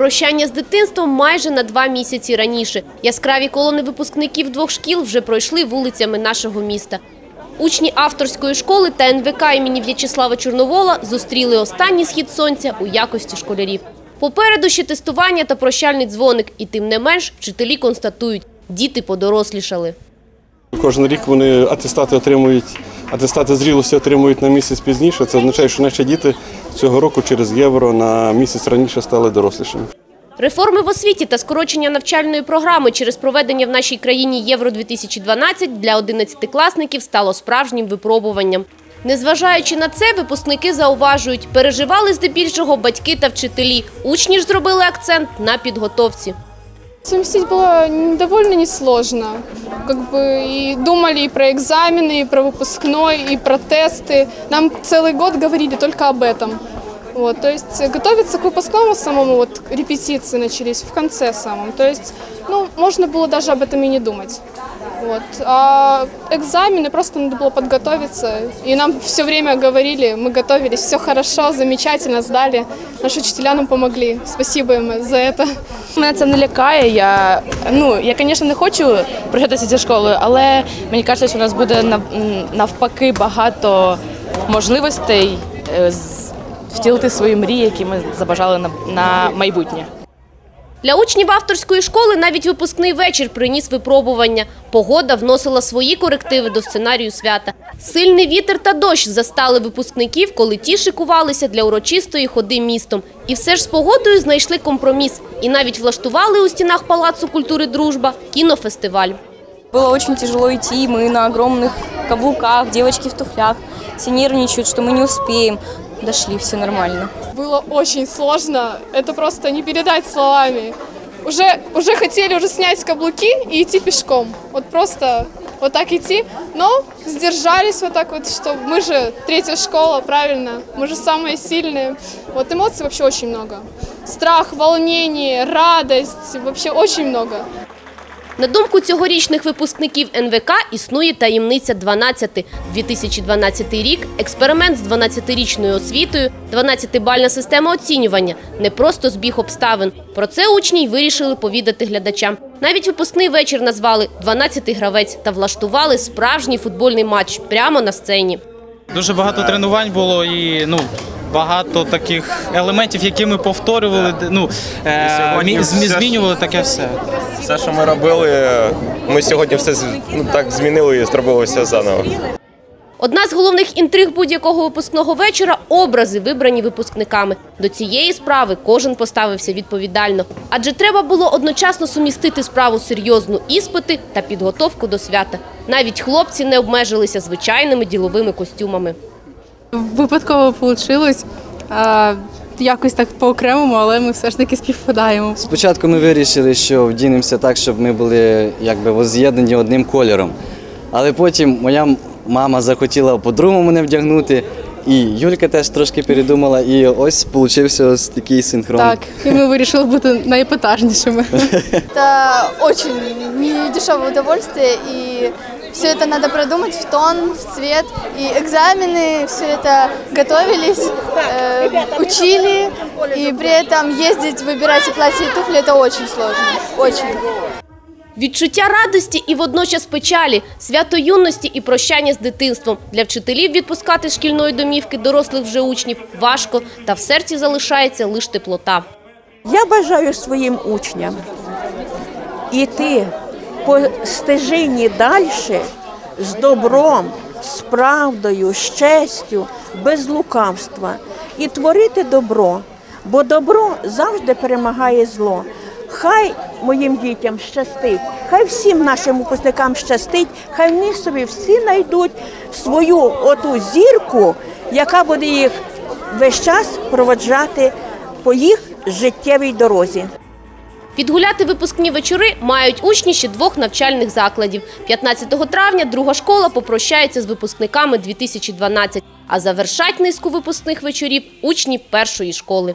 Прощання з дитинством майже на два місяці раніше. Яскраві колони випускників двох шкіл вже пройшли вулицями нашого міста. Учні авторської школи та НВК імені В'ячеслава Чорновола зустріли останній схід сонця у якості школярів. Попереду ще тестування та прощальний дзвоник, і тим не менш вчителі констатують – діти подорослішали. Кожен рік вони атестати отримують, атестати зрілості отримують на місяць пізніше. Це означає, що наші діти цього року через євро на місяць раніше стали дорослішими. Реформи в освіті та скорочення навчальної програми через проведення в нашій країні Євро-2012 для 11-класників стало справжнім випробуванням. Незважаючи на це, випускники зауважують, переживали здебільшого батьки та вчителі. Учні ж зробили акцент на підготовці. Совместить было н- довольно несложно. Как бы и думали и про экзамены, и про выпускной, и про тесты. Нам целый год говорили только об этом. Вот, то есть э, готовиться к выпускному самому, вот репетиции начались в конце самом. То есть, ну, можно было даже об этом и не думать. Вот. А экзамены просто надо было подготовиться. И нам все время говорили, мы готовились, все хорошо, замечательно сдали. Наши учителя нам помогли. Спасибо им за это. Мене це не лякає. Я ну я, звісно, не хочу прощатися зі школою, але мені кажеться, що у нас буде нав- м, навпаки багато можливостей е, з- втілити свої мрії, які ми забажали на, на майбутнє. Для учнів авторської школи навіть випускний вечір приніс випробування. Погода вносила свої корективи до сценарію свята. Сильний вітер та дощ застали випускників, коли ті шикувалися для урочистої ходи містом. І все ж з погодою знайшли компроміс. І навіть влаштували у стінах Палацу культури «Дружба» кінофестиваль. Было очень тяжело идти, мы на огромных каблуках, девочки в туфлях. Все нервничают, что мы не успеем. Дошли, все нормально. Было очень сложно, это просто не передать словами. Уже, уже хотели уже снять каблуки и идти пешком. Вот просто вот так идти, но сдержались вот так вот, что мы же третья школа, правильно, мы же самые сильные. Вот эмоций вообще очень много. Страх, волнение, радость, вообще очень много. На думку цьогорічних випускників НВК існує таємниця 12. 2012 рік – експеримент з 12-річною освітою, 12-бальна система оцінювання – не просто збіг обставин. Про це учні й вирішили повідати глядачам. Навіть випускний вечір назвали «12-й гравець» та влаштували справжній футбольний матч прямо на сцені. Дуже багато тренувань було і ну. Багато таких елементів, які ми повторювали, ну е, сьогодні мі- все змінювали таке все. Все, що ми робили, ми сьогодні все з- ну, так змінили і зробили все заново. Одна з головних інтриг будь-якого випускного вечора – образи, вибрані випускниками. До цієї справи кожен поставився відповідально. Адже треба було одночасно сумістити справу серйозну іспити та підготовку до свята. Навіть хлопці не обмежилися звичайними діловими костюмами. Випадково вийшло. Якось так по-окремому, але ми все ж таки співпадаємо. Спочатку ми вирішили, що вдінемося так, щоб ми були якби воз'єднані одним кольором. Але потім моя мама захотіла по-другому мене вдягнути, і Юлька теж трошки передумала, і ось получився ось такий синхрон. Так, і ми вирішили бути найепатажнішими. Это очень недешевое удовольствие, и все это надо продумать в тон, в цвет. И экзамены, все это готовились, э, учили, и при этом ездить, выбирать и платье, и туфли, это очень сложно, очень. Відчуття радості і водночас печалі, свято юності і прощання з дитинством. Для вчителів відпускати з шкільної домівки дорослих вже учнів важко, та в серці залишається лише теплота. Я бажаю своїм учням іти по далі з добром, з правдою, з честю, без лукавства і творити добро, бо добро завжди перемагає зло. Хай моїм дітям щастить, хай всім нашим випускникам щастить, хай вони собі всі знайдуть свою оту зірку, яка буде їх весь час проводжати по їх життєвій дорозі. Відгуляти випускні вечори мають учні ще двох навчальних закладів. 15 травня друга школа попрощається з випускниками 2012, а завершать низку випускних вечорів учні першої школи.